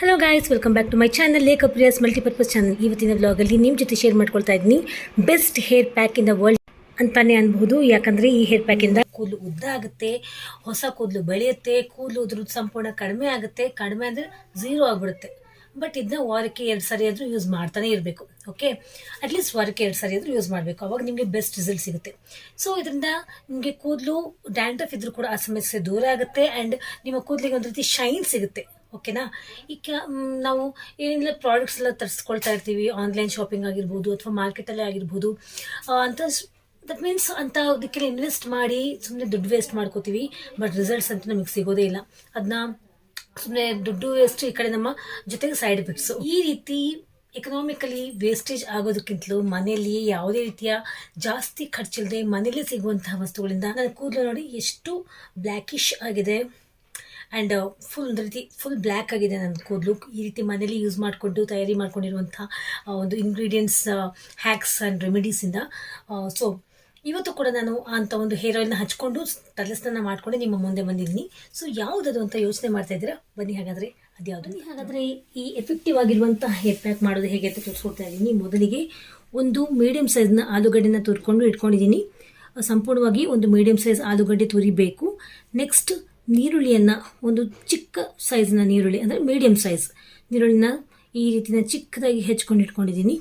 Hello guys welcome back to my channel like ಪ್ರಿಯಸ್ multipurpose channel ಇವತ್ತಿನ ವ್ಲಾಗಲ್ಲಿ ನಿಮ್ಮ ಜೊತೆ ಶೇರ್ ಮಾಡ್ಕೊಳ್ತಾ ಇದ್ದೀನಿ. Best hair pack in the world ಅಂತಾನೆ ಅನ್ಬಹುದು. ಯಾಕಂದರೆ ಈ ಹೇರ್ ಪ್ಯಾಕಿಂದ ಕೂದಲು ಉದ್ದ ಆಗುತ್ತೆ, ಹೊಸ ಕೂದಲು ಬೆಳೆಯುತ್ತೆ, ಕೂದಲು ಉದ್ರದ್ದು ಸಂಪೂರ್ಣ ಕಡಿಮೆ ಆಗುತ್ತೆ. ಕಡಿಮೆ ಅಂದರೆ ಝೀರೋ ಆಗಿಬಿಡುತ್ತೆ. ಬಟ್ ಇದನ್ನ ವಾರಕ್ಕೆ ಎರಡು ಸರಿ ಆದರೂ ಯೂಸ್ ಮಾಡ್ತಾನೆ ಇರಬೇಕು ಓಕೆ ಅಟ್ಲೀಸ್ಟ್ ವಾರಕ್ಕೆ ಎರಡು ಸರಿ ಆದರೂ ಯೂಸ್ ಮಾಡಬೇಕು. ಅವಾಗ ನಿಮಗೆ ಬೆಸ್ಟ್ ರಿಸಲ್ಟ್ ಸಿಗುತ್ತೆ. ಸೊ ಇದರಿಂದ ನಿಮಗೆ ಕೂದಲು ಡ್ಯಾಂಡ್ರಫ್ ಇದ್ರೂ ಕೂಡ ಆ ಸಮಸ್ಯೆ ದೂರ ಆಗುತ್ತೆ. ಆ್ಯಂಡ್ ನಿಮ್ಮ ಕೂದಲಿಗೆ ಒಂದು ರೀತಿ ಶೈನ್ ಸಿಗುತ್ತೆ. ಓಕೆನಾ? ಈಗ ಕ ನಾವು ಏನಿಲ್ಲ ಪ್ರಾಡಕ್ಟ್ಸ್ ಎಲ್ಲ ತರಿಸ್ಕೊಳ್ತಾ ಇರ್ತೀವಿ. ಆನ್ಲೈನ್ ಶಾಪಿಂಗ್ ಆಗಿರ್ಬೋದು ಅಥವಾ ಮಾರ್ಕೆಟಲ್ಲೇ ಆಗಿರ್ಬೋದು. ಅಂತ ದಟ್ ಮೀನ್ಸ್ ಅಂತ ಅದಕ್ಕೆಲ್ಲ ಇನ್ವೆಸ್ಟ್ ಮಾಡಿ ಸುಮ್ಮನೆ ದುಡ್ಡು ವೇಸ್ಟ್ ಮಾಡ್ಕೋತೀವಿ. ಬಟ್ ರಿಸಲ್ಟ್ಸ್ ಅಂತ ನಮಗೆ ಸಿಗೋದೇ ಇಲ್ಲ. ಅದನ್ನ ಸುಮ್ಮನೆ ದುಡ್ಡು ವೇಸ್ಟ್ ಈ ಕಡೆ ನಮ್ಮ ಜೊತೆಗೆ ಸೈಡ್ ಎಫೆಕ್ಟ್ಸು ಈ ರೀತಿ ಎಕನಾಮಿಕಲಿ ವೇಸ್ಟೇಜ್ ಆಗೋದಕ್ಕಿಂತಲೂ ಮನೆಯಲ್ಲಿ ಯಾವುದೇ ರೀತಿಯ ಜಾಸ್ತಿ ಖರ್ಚಿಲ್ಲದೆ ಮನೆಯಲ್ಲೇ ಸಿಗುವಂತಹ ವಸ್ತುಗಳಿಂದ, ನನ್ನ ಕೂದಲು ನೋಡಿ ಎಷ್ಟು ಬ್ಲ್ಯಾಕಿಶ್ ಆಗಿದೆ. ಆ್ಯಂಡ್ ಫುಲ್ ಒಂದು ರೀತಿ ಫುಲ್ ಬ್ಲ್ಯಾಕ್ ಆಗಿದೆ ನನ್ನ ಕೂದಲು. ಈ ರೀತಿ ಮನೇಲಿ ಯೂಸ್ ಮಾಡಿಕೊಂಡು, ತಯಾರಿ ಮಾಡ್ಕೊಂಡಿರುವಂಥ ಒಂದು ಇಂಗ್ರೀಡಿಯೆಂಟ್ಸ್ ಹ್ಯಾಕ್ಸ್ ಆ್ಯಂಡ್ ರೆಮಿಡೀಸಿಂದ ಸೊ ಇವತ್ತು ಕೂಡ ನಾನು ಅಂಥ ಒಂದು ಹೇರ್ ಆಯಿಲ್ನ ಹಚ್ಕೊಂಡು, ತಲೆಸ್ನಾನ ಮಾಡಿಕೊಂಡು ನಿಮ್ಮ ಮುಂದೆ ಬಂದಿದ್ದೀನಿ. ಸೊ ಯಾವುದದು ಅಂತ ಯೋಚನೆ ಮಾಡ್ತಾ ಇದ್ದೀರಾ? ಬನ್ನಿ ಹಾಗಾದರೆ, ಅದ್ಯಾವುದು? ಬನ್ನಿ ಹಾಗಾದರೆ, ಈ ಎಫೆಕ್ಟಿವ್ ಆಗಿರುವಂಥ ಹೇರ್ ಪ್ಯಾಕ್ ಮಾಡೋದು ಹೇಗೆ ಅಂತ ತೋರಿಸ್ಕೊಡ್ತಾ ಇದ್ದೀನಿ. ಮೊದಲಿಗೆ ಒಂದು ಮೀಡಿಯಮ್ ಸೈಜ್ನ ಆಲೂಗಡ್ಡೆನ ತುರ್ಕೊಂಡು ಇಟ್ಕೊಂಡಿದ್ದೀನಿ. ಸಂಪೂರ್ಣವಾಗಿ ಒಂದು ಮೀಡಿಯಮ್ ಸೈಜ್ ಆಲೂಗಡ್ಡೆ ತುರಿಬೇಕು. ನೆಕ್ಸ್ಟ್ ನೀರುಳ್ಳಿಯನ್ನು ಒಂದು ಚಿಕ್ಕ ಸೈಜ್ನ ನೀರುಳ್ಳಿ, ಅಂದರೆ ಮೀಡಿಯಂ ಸೈಜ್ ನೀರುಳ್ಳಿನ ಈ ರೀತಿನ ಚಿಕ್ಕದಾಗಿ ಹೆಚ್ಕೊಂಡು ಇಟ್ಕೊಂಡಿದ್ದೀನಿ.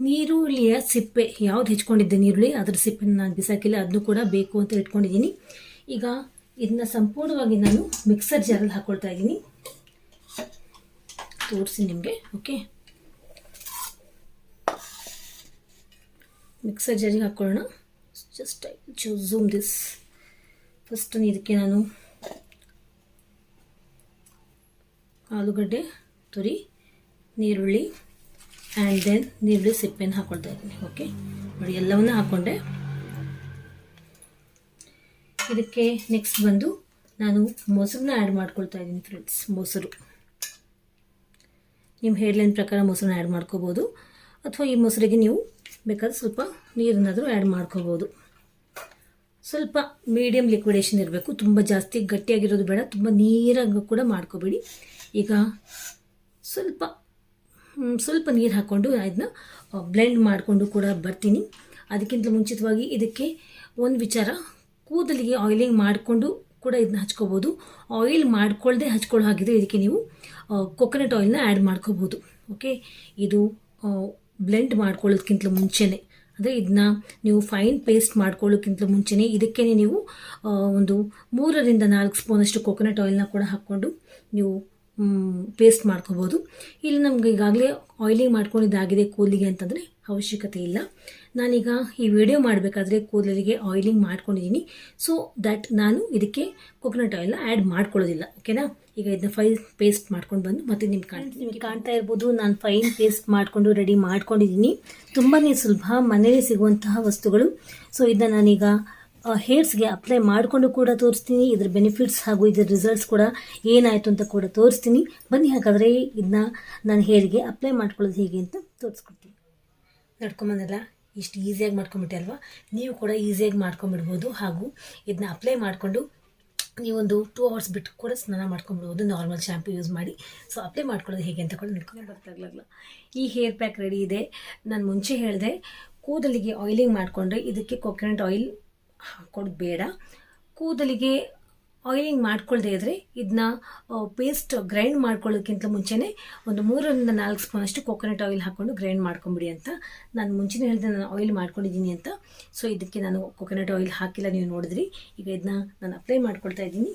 ನೀರುಳ್ಳಿಯ ಸಿಪ್ಪೆ, ಯಾವ್ದು ಹೆಚ್ಕೊಂಡಿದ್ದೆ ನೀರುಳ್ಳಿ, ಅದರ ಸಿಪ್ಪೆನ ನಾನು ಬಿಸಾಕಿಲ್ಲ ಅದನ್ನು ಕೂಡ ಬೇಕು ಅಂತ ಇಟ್ಕೊಂಡಿದ್ದೀನಿ. ಈಗ ಇದನ್ನ ಸಂಪೂರ್ಣವಾಗಿ ನಾನು ಮಿಕ್ಸರ್ ಜಾರಲ್ಲಿ ಹಾಕ್ಕೊಳ್ತಾ ಇದ್ದೀನಿ. ತೋರಿಸಿ ನಿಮಗೆ ಓಕೆ ಮಿಕ್ಸರ್ ಜಾರಿಗೆ ಹಾಕ್ಕೊಳ್ಳೋಣ just I zoom this first ಇದಕ್ಕೆ ನಾನು ಆಲೂಗಡ್ಡೆ, ತುರಿ, ನೀರುಳ್ಳಿ ಆ್ಯಂಡ್ ದೆನ್ ನೀರುಳ್ಳಿ ಸಿಪ್ಪೆನ ಹಾಕ್ಕೊಳ್ತಾ ಇದ್ದೀನಿ. ಓಕೆ ನೋಡಿ, ಎಲ್ಲವನ್ನೂ ಹಾಕ್ಕೊಂಡೆ ಇದಕ್ಕೆ ನೆಕ್ಸ್ಟ್ ಬಂದು ನಾನು ಮೊಸರನ್ನ ಆ್ಯಡ್ ಮಾಡ್ಕೊಳ್ತಾ ಇದ್ದೀನಿ ಫ್ರೆಂಡ್ಸ್ ಮೊಸರು. ನಿಮ್ಮ ಹೇರ್ಲೈನ್ ಪ್ರಕಾರ ಮೊಸರನ್ನ ಆ್ಯಡ್ ಮಾಡ್ಕೋಬೋದು. ಅಥವಾ ಈ ಮೊಸರಿಗೆ ನೀವು ಬೇಕಾದ್ರೆ ಸ್ವಲ್ಪ ನೀರನ್ನಾದರೂ ಆ್ಯಡ್ ಮಾಡ್ಕೋಬೋದು. ಸ್ವಲ್ಪ ಮೀಡಿಯಮ್ ಲಿಕ್ವಿಡೇಷನ್ ಇರಬೇಕು. ತುಂಬ ಜಾಸ್ತಿ ಗಟ್ಟಿಯಾಗಿರೋದು ಬೇಡ. ತುಂಬ ನೀರಾಗಿ ಕೂಡ ಮಾಡ್ಕೋಬೇಡಿ. ಈಗ ಸ್ವಲ್ಪ ಸ್ವಲ್ಪ ನೀರು ಹಾಕ್ಕೊಂಡು ಅದನ್ನ ಬ್ಲೆಂಡ್ ಮಾಡಿಕೊಂಡು ಕೂಡ ಬರ್ತೀನಿ. ಅದಕ್ಕಿಂತ ಮುಂಚಿತವಾಗಿ ಇದಕ್ಕೆ ಒಂದು ವಿಚಾರ, ಕೂದಲಿಗೆ ಆಯಿಲಿಂಗ್ ಮಾಡಿಕೊಂಡು ಕೂಡ ಇದನ್ನ ಹಚ್ಕೋಬೋದು. ಆಯಿಲ್ ಮಾಡ್ಕೊಳ್ಳದೆ ಹಚ್ಕೊಳ್ಳೋ ಹಾಗಿದ್ರೆ ಇದಕ್ಕೆ ನೀವು ಕೊಕೊನಟ್ ಆಯಿಲ್ನ ಆ್ಯಡ್ ಮಾಡ್ಕೋಬೋದು. ಓಕೆ ಇದು ಬ್ಲೆಂಡ್ ಮಾಡ್ಕೊಳ್ಳೋದಕ್ಕಿಂತ ಮುಂಚೆನೇ. ಅಂದರೆ ಇದನ್ನ ನೀವು ಫೈನ್ ಪೇಸ್ಟ್ ಮಾಡ್ಕೊಳ್ಳೋಕ್ಕಿಂತ ಮುಂಚೆನೇ ಇದಕ್ಕೇ ನೀವು ಒಂದು ಮೂರರಿಂದ ನಾಲ್ಕು ಸ್ಪೂನಷ್ಟು ಕೊಕೊನಟ್ ಆಯಿಲ್ನ ಕೂಡ ಹಾಕ್ಕೊಂಡು ನೀವು ಪೇಸ್ಟ್ ಮಾಡ್ಕೋಬೋದು. ಇಲ್ಲಿ ನಮ್ಗೆ ಈಗಾಗಲೇ ಆಯಿಲಿಂಗ್ ಮಾಡ್ಕೊಂಡಿದ್ದಾಗಿದೆ ಕೂದಲಿಗೆ ಅಂತಂದರೆ ಅವಶ್ಯಕತೆ ಇಲ್ಲ. ನಾನೀಗ ಈ ವಿಡಿಯೋ ಮಾಡಬೇಕಾದ್ರೆ ಕೂದಲಿಗೆ ಆಯಿಲಿಂಗ್ ಮಾಡ್ಕೊಂಡಿದ್ದೀನಿ ಸೊ ದ್ಯಾಟ್ ನಾನು ಇದಕ್ಕೆ ಕೊಕೊನಟ್ ಆಯಿಲ್ನ ಆ್ಯಡ್ ಮಾಡ್ಕೊಳ್ಳೋದಿಲ್ಲ ಓಕೆನಾ ಈಗ ಇದನ್ನ ಫೈನ್ ಪೇಸ್ಟ್ ಮಾಡ್ಕೊಂಡು ಬಂದು ಮತ್ತೆ ನಿಮ್ಗೆ ಕಾಣ್ತೀನಿ ನಿಮಗೆ ಕಾಣ್ತಾ ಇರ್ಬೋದು ನಾನು ಫೈನ್ ಪೇಸ್ಟ್ ಮಾಡಿಕೊಂಡು ರೆಡಿ ಮಾಡ್ಕೊಂಡಿದ್ದೀನಿ ತುಂಬಾ ಸುಲಭ ಮನೇಲಿ ಸಿಗುವಂತಹ ವಸ್ತುಗಳು. ಸೊ ಇದನ್ನ ನಾನೀಗ ಹೇರ್ಸ್ಗೆ ಅಪ್ಲೈ ಮಾಡಿಕೊಂಡು ಕೂಡ ತೋರಿಸ್ತೀನಿ. ಇದ್ರ ಬೆನಿಫಿಟ್ಸ್ ಹಾಗೂ ಇದ್ರ ರಿಸಲ್ಟ್ಸ್ ಕೂಡ ಏನಾಯಿತು ಅಂತ ಕೂಡ ತೋರಿಸ್ತೀನಿ. ಬನ್ನಿ ಹಾಗಾದರೆ ಇದನ್ನ ನಾನು ಹೇರ್ಗೆ ಅಪ್ಲೈ ಮಾಡ್ಕೊಳ್ಳೋದು ಹೇಗೆ ಅಂತ ತೋರಿಸ್ಕೊಡ್ತೀನಿ. ನಡ್ಕೊಂಬಂದಲ್ಲ, ಇಷ್ಟು ಈಸಿಯಾಗಿ ಮಾಡ್ಕೊಂಬಿಟ್ಟೆ ಅಲ್ವಾ? ನೀವು ಕೂಡ ಈಸಿಯಾಗಿ ಮಾಡ್ಕೊಂಬಿಡ್ಬೋದು ಹಾಗೂ ಇದನ್ನ ಅಪ್ಲೈ ಮಾಡಿಕೊಂಡು ನೀವೊಂದು ಟೂ ಅವರ್ಸ್ ಬಿಟ್ಟು ಕೂಡ ಸ್ನಾನ ಮಾಡ್ಕೊಂಬಿಡ್ಬೋದು ನಾರ್ಮಲ್ ಶ್ಯಾಂಪು ಯೂಸ್ ಮಾಡಿ. ಸೊ ಅಪ್ಲೈ ಮಾಡ್ಕೊಳ್ಳೋದು ಹೇಗೆ ಅಂತ ಕೂಡ ನಡ್ಕೊಂಡು ಬರ್ತಾಗ್ಲಾಗಲ್ಲ ಈ ಹೇರ್ ಪ್ಯಾಕ್ ರೆಡಿ ಇದೆ. ನಾನು ಮುಂಚೆ ಹೇಳಿದೆ, ಕೂದಲಿಗೆ ಆಯಿಲಿಂಗ್ ಮಾಡಿಕೊಂಡ್ರೆ ಇದಕ್ಕೆ ಕೊಕೊನಟ್ ಆಯಿಲ್ ಹಾಕೋದು ಬೇಡ ಕೂದಲಿಗೆ ಆಯಿಲಿಂಗ್ ಮಾಡ್ಕೊಳ್ಳದೆ ಇದ್ದರೆ ಇದನ್ನ ಪೇಸ್ಟ್ ಗ್ರೈಂಡ್ ಮಾಡ್ಕೊಳ್ಳೋಕ್ಕಿಂತ ಮುಂಚೆನೇ ಒಂದು ಮೂರರಿಂದ ನಾಲ್ಕು ಸ್ಪೂನಷ್ಟು ಕೊಕೊನಟ್ ಆಯಿಲ್ ಹಾಕ್ಕೊಂಡು ಗ್ರೈಂಡ್ ಮಾಡ್ಕೊಂಬಿಡಿ ಅಂತ ನಾನು ಮುಂಚೆನೇ ಹೇಳಿದೆ ನಾನು ಆಯಿಲ್ ಮಾಡ್ಕೊಂಡಿದ್ದೀನಿ ಅಂತ. ಸೊ ಇದಕ್ಕೆ ನಾನು ಕೊಕೊನಟ್ ಆಯಿಲ್ ಹಾಕಿಲ್ಲ, ನೀವು ನೋಡಿದ್ರಿ. ಈಗ ಇದನ್ನ ನಾನು ಅಪ್ಲೈ ಮಾಡ್ಕೊಳ್ತಾ ಇದ್ದೀನಿ.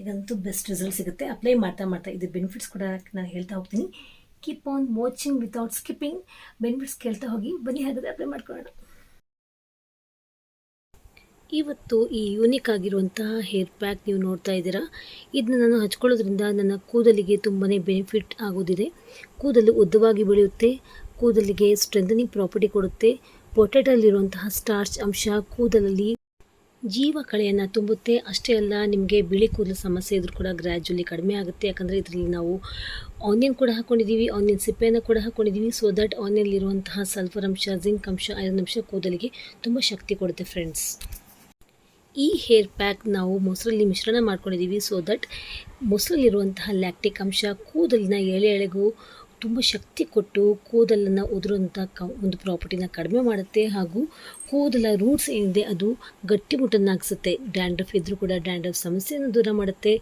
ಈಗಂತೂ ಬೆಸ್ಟ್ ರಿಸಲ್ಟ್ ಸಿಗುತ್ತೆ. ಅಪ್ಲೈ ಮಾಡ್ತಾ ಮಾಡ್ತಾ ಇದು ಬೆನಿಫಿಟ್ಸ್ ಕೂಡ ನಾನು ಹೇಳ್ತಾ ಹೋಗ್ತೀನಿ. Keep on watching without skipping benefits ಕೇಳ್ತಾ ಹೋಗಿ, ಬನ್ನಿ ಹಾಗಾದರೆ ಅಪ್ಲೈ ಮಾಡ್ಕೊಳ್ಳೋಣ. ಇವತ್ತು ಈ ಯೂನಿಕ್ ಆಗಿರುವಂತಹ ಹೇರ್ ಪ್ಯಾಕ್ ನೀವು ನೋಡ್ತಾ ಇದ್ದೀರಾ. ಇದನ್ನ ನಾನು ಹಚ್ಕೊಳ್ಳೋದ್ರಿಂದ ನನ್ನ ಕೂದಲಿಗೆ ತುಂಬಾ ಬೆನಿಫಿಟ್ ಆಗೋದಿದೆ. ಕೂದಲು ಉದ್ದವಾಗಿ ಬೆಳೆಯುತ್ತೆ, ಕೂದಲಿಗೆ ಸ್ಟ್ರೆಂಥನಿಂಗ್ ಪ್ರಾಪರ್ಟಿ ಕೊಡುತ್ತೆ. ಪೊಟೆಟಲ್ಲಿರುವಂತಹ ಸ್ಟಾರ್ಚ್ ಅಂಶ ಕೂದಲಲ್ಲಿ ಜೀವ ಕಳೆಯನ್ನು ತುಂಬುತ್ತೆ. ಅಷ್ಟೇ ಅಲ್ಲ, ನಿಮಗೆ ಬಿಳಿ ಕೂದಲು ಸಮಸ್ಯೆ ಇದ್ರೂ ಕೂಡ ಗ್ರ್ಯಾಜುಲಿ ಕಡಿಮೆ ಆಗುತ್ತೆ. ಯಾಕಂದರೆ ಇದರಲ್ಲಿ ನಾವು ಆನಿಯನ್ ಕೂಡ ಹಾಕ್ಕೊಂಡಿದ್ದೀವಿ ಆನಿಯನ್ ಸಿಪ್ಪೆಯನ್ನು ಕೂಡ ಹಾಕ್ಕೊಂಡಿದ್ದೀವಿ ಸೊ ದಟ್ ಆನಿಯನ್ಲಿರುವಂತಹ ಸಲ್ಫರ್ ಅಂಶ ಜಿಂಕ್ ಅಂಶ ಐರನ್ ಅಂಶ ಕೂದಲಿಗೆ ತುಂಬ ಶಕ್ತಿ ಕೊಡುತ್ತೆ ಫ್ರೆಂಡ್ಸ್ ಈ ಹೇರ್ ಪ್ಯಾಕ್ ನಾವು ಮೊಸರಲ್ಲಿ ಮಿಶ್ರಣ ಮಾಡ್ಕೊಂಡಿದ್ದೀವಿ ಸೊ ದಟ್ ಮೊಸರಲ್ಲಿರುವಂತಹ ಲ್ಯಾಕ್ಟಿಕ್ ಅಂಶ ಕೂದಲಿನ ಎಳೆ ಎಳೆಗೂ ತುಂಬ ಶಕ್ತಿ ಕೊಟ್ಟು ಕೂದಲನ್ನು ಉದುರುವಂಥ ಕ ಒಂದು ಪ್ರಾಪರ್ಟಿನ ಕಡಿಮೆ ಮಾಡುತ್ತೆ. ಹಾಗೂ ಕೂದಲ ರೂಟ್ಸ್ ಏನಿದೆ ಅದು ಗಟ್ಟಿಮುಟ್ಟನ್ನಾಗಿಸುತ್ತೆ ಡ್ಯಾಂಡ್ರಫ್ ಇದ್ದರೂ ಕೂಡ ಡ್ಯಾಂಡ್ರಫ್ ಸಮಸ್ಯೆಯನ್ನು ದೂರ ಮಾಡುತ್ತೆ.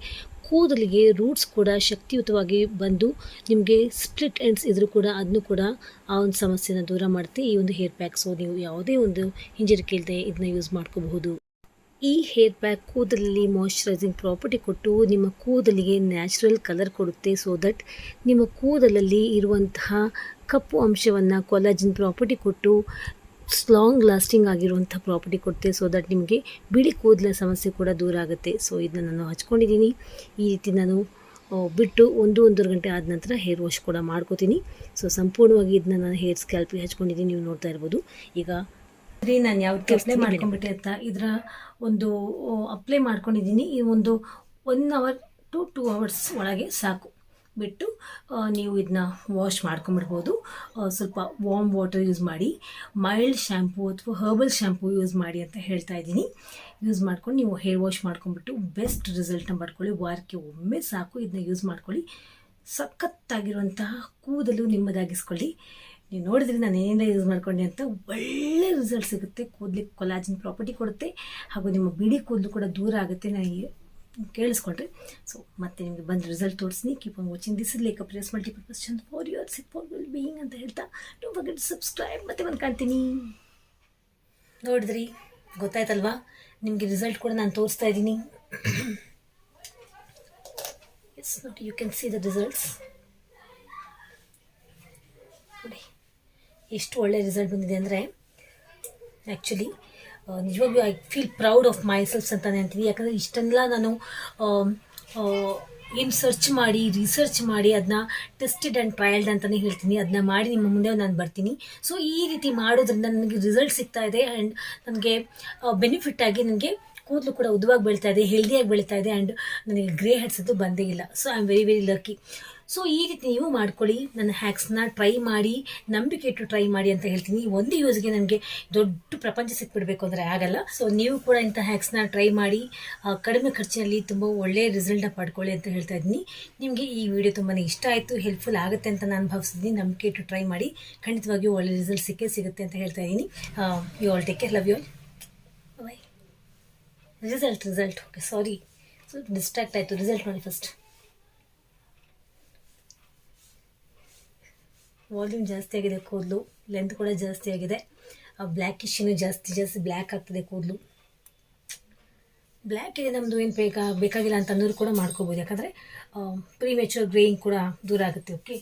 ಕೂದಲಿಗೆ ರೂಟ್ಸ್ ಕೂಡ ಶಕ್ತಿಯುತವಾಗಿ ಬಂದು ನಿಮಗೆ ಸ್ಪ್ಲಿಟ್ ಎಂಡ್ಸ್ ಇದ್ರೂ ಕೂಡ ಅದನ್ನು ಕೂಡ ಆ ಒಂದು ಸಮಸ್ಯೆನ ದೂರ ಮಾಡುತ್ತೆ ಈ ಒಂದು ಹೇರ್ ಪ್ಯಾಕ್ ಸೊ ನೀವು ಯಾವುದೇ ಒಂದು ಹಿಂಜರಿಕೆ ಇಲ್ಲದೆ ಇದನ್ನ ಯೂಸ್ ಮಾಡ್ಕೋಬಹುದು. ಈ ಹೇರ್ ಪ್ಯಾಕ್ ಕೂದಲಲ್ಲಿ ಮಾಯಶ್ಚರೈಸಿಂಗ್ ಪ್ರಾಪರ್ಟಿ ಕೊಟ್ಟು ನಿಮ್ಮ ಕೂದಲಿಗೆ ನ್ಯಾಚುರಲ್ ಕಲರ್ ಕೊಡುತ್ತೆ ಸೊ ದಟ್ ನಿಮ್ಮ ಕೂದಲಲ್ಲಿ ಇರುವಂತಹ ಕಪ್ಪು ಅಂಶವನ್ನು ಕೊಲಾಜಿನ್ ಪ್ರಾಪರ್ಟಿ ಕೊಟ್ಟು ಲಾಂಗ್ ಲಾಸ್ಟಿಂಗ್ ಆಗಿರುವಂಥ ಪ್ರಾಪರ್ಟಿ ಕೊಡುತ್ತೆ ಸೊ ದಟ್ ನಿಮಗೆ ಬಿಳಿ ಕೂದಲ ಸಮಸ್ಯೆ ಕೂಡ ದೂರ ಆಗುತ್ತೆ. ಸೊ ಇದನ್ನ ನಾನು ಹಚ್ಕೊಂಡಿದ್ದೀನಿ. ಈ ರೀತಿ ನಾನು ಬಿಟ್ಟು ಒಂದು ಒಂದೂವರೆ ಗಂಟೆ ಆದ ನಂತರ ಹೇರ್ ವಾಶ್ ಕೂಡ ಮಾಡ್ಕೋತೀನಿ. ಸೊ ಸಂಪೂರ್ಣವಾಗಿ ಇದನ್ನ ನಾನು ಹೇರ್ ಸ್ಕ್ಯಾಲ್ಪಿಗೆ ಹಚ್ಕೊಂಡಿದ್ದೀನಿ. ನೀವು ನೋಡ್ತಾ ಇರ್ಬೋದು. ಈಗ ರೀ ನಾನು ಯಾವ ಅಪ್ಲೈ ಮಾಡ್ಕೊಂಡ್ಬಿಟ್ಟೆ ಅಂತ ಇದರ ಒಂದು ಅಪ್ಲೈ ಮಾಡ್ಕೊಂಡಿದ್ದೀನಿ. ಈ ಒಂದು one hour to two hours ಒಳಗೆ ಸಾಕು. ಬಿಟ್ಟು ನೀವು ಇದನ್ನ ವಾಶ್ ಮಾಡ್ಕೊಂಬಿಡ್ಬೋದು ಸ್ವಲ್ಪ ವಾಮ್ ವಾಟರ್ ಯೂಸ್ ಮಾಡಿ ಮೈಲ್ಡ್ ಶ್ಯಾಂಪು ಅಥವಾ ಹರ್ಬಲ್ ಶ್ಯಾಂಪು ಯೂಸ್ ಮಾಡಿ ಅಂತ ಹೇಳ್ತಾ ಇದ್ದೀನಿ. ಯೂಸ್ ಮಾಡ್ಕೊಂಡು ನೀವು ಹೇರ್ ವಾಶ್ ಮಾಡ್ಕೊಂಬಿಟ್ಟು ಬೆಸ್ಟ್ ರಿಸಲ್ಟ್ನ ಪಡ್ಕೊಳ್ಳಿ. ವಾರಕ್ಕೆ ಒಮ್ಮೆ ಸಾಕು. ಇದನ್ನ ಯೂಸ್ ಮಾಡ್ಕೊಳ್ಳಿ. ಸಖತ್ತಾಗಿರುವಂತಹ ಕೂದಲು ನಿಮ್ಮದಾಗಿಸ್ಕೊಳ್ಳಿ. ನೀವು ನೋಡಿದ್ರೆ ನಾನು ಏನೇ ಯೂಸ್ ಮಾಡ್ಕೊಂಡೆ ಅಂತ ಒಳ್ಳೆ ರಿಸಲ್ಟ್ ಸಿಗುತ್ತೆ. ಕೂದಲಿಗೆ ಕೊಲಾಜಿನ್ ಪ್ರಾಪರ್ಟಿ ಕೊಡುತ್ತೆ. ಹಾಗೂ ನಿಮ್ಮ ಬಿಡಿ ಕೂದಲು ಕೂಡ ದೂರ ಆಗುತ್ತೆ. ನನಗೆ ಕೇಳಿಸ್ಕೊಂಡ್ರೆ ಸೊ ಮತ್ತೆ ನಿಮಗೆ ಬಂದ ರಿಸಲ್ಟ್ ತೋರಿಸ್ತೀನಿ. Keep on watching this is like a praise multipurpose channel for your for well being ಅಂತ ಹೇಳ್ತಾ. ಡೋಂಟ್ ಫರ್ಗೆಟ್ ಸಬ್ಸ್ಕ್ರೈಬ್ ಮತ್ತೆ ಬಂದು ಕಾಣ್ತೀನಿ. ನೋಡಿದ್ರಿ? ಗೊತ್ತಾಯ್ತಲ್ವಾ? ನಿಮಗೆ ರಿಸಲ್ಟ್ ಕೂಡ ನಾನು ತೋರಿಸ್ತಾ ಇದ್ದೀನಿ. Yes you can see the results ನೋಡಿ. ಎಷ್ಟು ಒಳ್ಳೆ ರಿಸಲ್ಟ್ ಬಂದಿದೆ ಅಂದರೆ ಆ್ಯಕ್ಚುಲಿ ನಿಜವಾಗ್ಲೂ I feel proud of my selfs ಅಂತಾನೆ ಅಂತೀನಿ ಯಾಕಂದರೆ ಇಷ್ಟೆಲ್ಲ ನಾನು ಏನು ಸರ್ಚ್ ಮಾಡಿ ರಿಸರ್ಚ್ ಮಾಡಿ ಅದನ್ನ ಟೆಸ್ಟೆಡ್ ಆ್ಯಂಡ್ ಟ್ರಯಲ್ಡ್ ಅಂತಲೇ ಹೇಳ್ತೀನಿ. ಅದನ್ನ ಮಾಡಿ ನಿಮ್ಮ ಮುಂದೆ ನಾನು ಬರ್ತೀನಿ. ಸೊ ಈ ರೀತಿ ಮಾಡೋದ್ರಿಂದ ನನಗೆ ರಿಸಲ್ಟ್ ಸಿಗ್ತಾ ಇದೆ ಆ್ಯಂಡ್ ನನಗೆ ಬೆನಿಫಿಟ್ ಆಗಿ ನನಗೆ ಕೂದಲು ಕೂಡ ಉದ್ದವಾಗಿ ಬೆಳೀತಾ ಇದೆ ಹೆಲ್ದಿಯಾಗಿ ಬೆಳೀತಾ ಇದೆ ಆ್ಯಂಡ್ ನನಗೆ ಗ್ರೇ ಹೆಡ್ಸ್ ಅದು ಬಂದೇ ಇಲ್ಲ. So I am very very lucky so ಈ ರೀತಿ ನೀವು ಮಾಡ್ಕೊಳ್ಳಿ. ನನ್ನ ಹ್ಯಾಕ್ಸ್ನ ಟ್ರೈ ಮಾಡಿ, ನಂಬಿಕೆ ಇಟ್ಟು ಟ್ರೈ ಮಾಡಿ ಅಂತ ಹೇಳ್ತೀನಿ. ಒಂದು ಯೂಸ್ಗೆ ನನಗೆ ದೊಡ್ಡ ಪ್ರಪಂಚ ಸಿಕ್ಬಿಡ್ಬೇಕು ಅಂದರೆ ಆಗಲ್ಲ. ಸೊ ನೀವು ಕೂಡ ಇಂಥ ಹ್ಯಾಕ್ಸ್ನ ಟ್ರೈ ಮಾಡಿ ಕಡಿಮೆ ಖರ್ಚಿನಲ್ಲಿ ತುಂಬ ಒಳ್ಳೆಯ ರಿಸಲ್ಟ್ನ ಪಡ್ಕೊಳ್ಳಿ ಅಂತ ಹೇಳ್ತಾ ಇದ್ದೀನಿ. ನಿಮಗೆ ಈ ವಿಡಿಯೋ ತುಂಬಾ ಇಷ್ಟ ಆಯಿತು ಹೆಲ್ಪ್ಫುಲ್ ಆಗುತ್ತೆ ಅಂತ ನಾನು ಭಾವಿಸಿದ್ದೀನಿ ನಂಬಿಕೆ ಇಟ್ಟು ಟ್ರೈ ಮಾಡಿ, ಖಂಡಿತವಾಗಿಯೂ ಒಳ್ಳೆ ರಿಸಲ್ಟ್ ಸಿಕ್ಕೇ ಸಿಗುತ್ತೆ ಅಂತ ಹೇಳ್ತಾ ಇದ್ದೀನಿ. You all take care love you all bye result result okay sorry so distract ಆಯಿತು. ರಿಸಲ್ಟ್ ನೋಡಿ ಫಸ್ಟ್ ವಾಲ್ಯೂಮ್ ಜಾಸ್ತಿ ಆಗಿದೆ ಕೂದಲು. ಲೆಂತ್ ಕೂಡ ಜಾಸ್ತಿ ಆಗಿದೆ. ಬ್ಲ್ಯಾಕಿಶಿನೂ ಜಾಸ್ತಿ ಜಾಸ್ತಿ ಬ್ಲ್ಯಾಕ್ ಆಗ್ತದೆ ಕೂದಲು. ಬ್ಲ್ಯಾಕ್ ಇದೆ ನಮ್ಮದು ಏನು ಬೇಕಾ, ಬೇಕಾಗಿಲ್ಲ ಅಂತ ಅನ್ನೋರು ಕೂಡ ಮಾಡ್ಕೋಬೋದು. ಯಾಕಂದರೆ ಪ್ರೀಮೆಚೂರ್ ಗ್ರೇಯಿಂಗ್ ಕೂಡ ದೂರ ಆಗುತ್ತೆ ಓಕೆ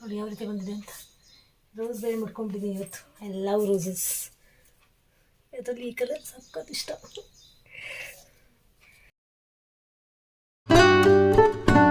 ನೋಡಿ ಯಾವ ರೀತಿ ಬಂದಿದೆ ಅಂತ. ರೋಸ್ ಬೇರೆ ಮಾಡ್ಕೊಂಡಿದ್ದೀನಿ ಇವತ್ತು. ಐ ಲವ್ ರೋಸಸ್ ಅದರಲ್ಲಿ ಈ ಕಲರ್ ಸಕ್ಕತ್ತು ಇಷ್ಟ. Thank you.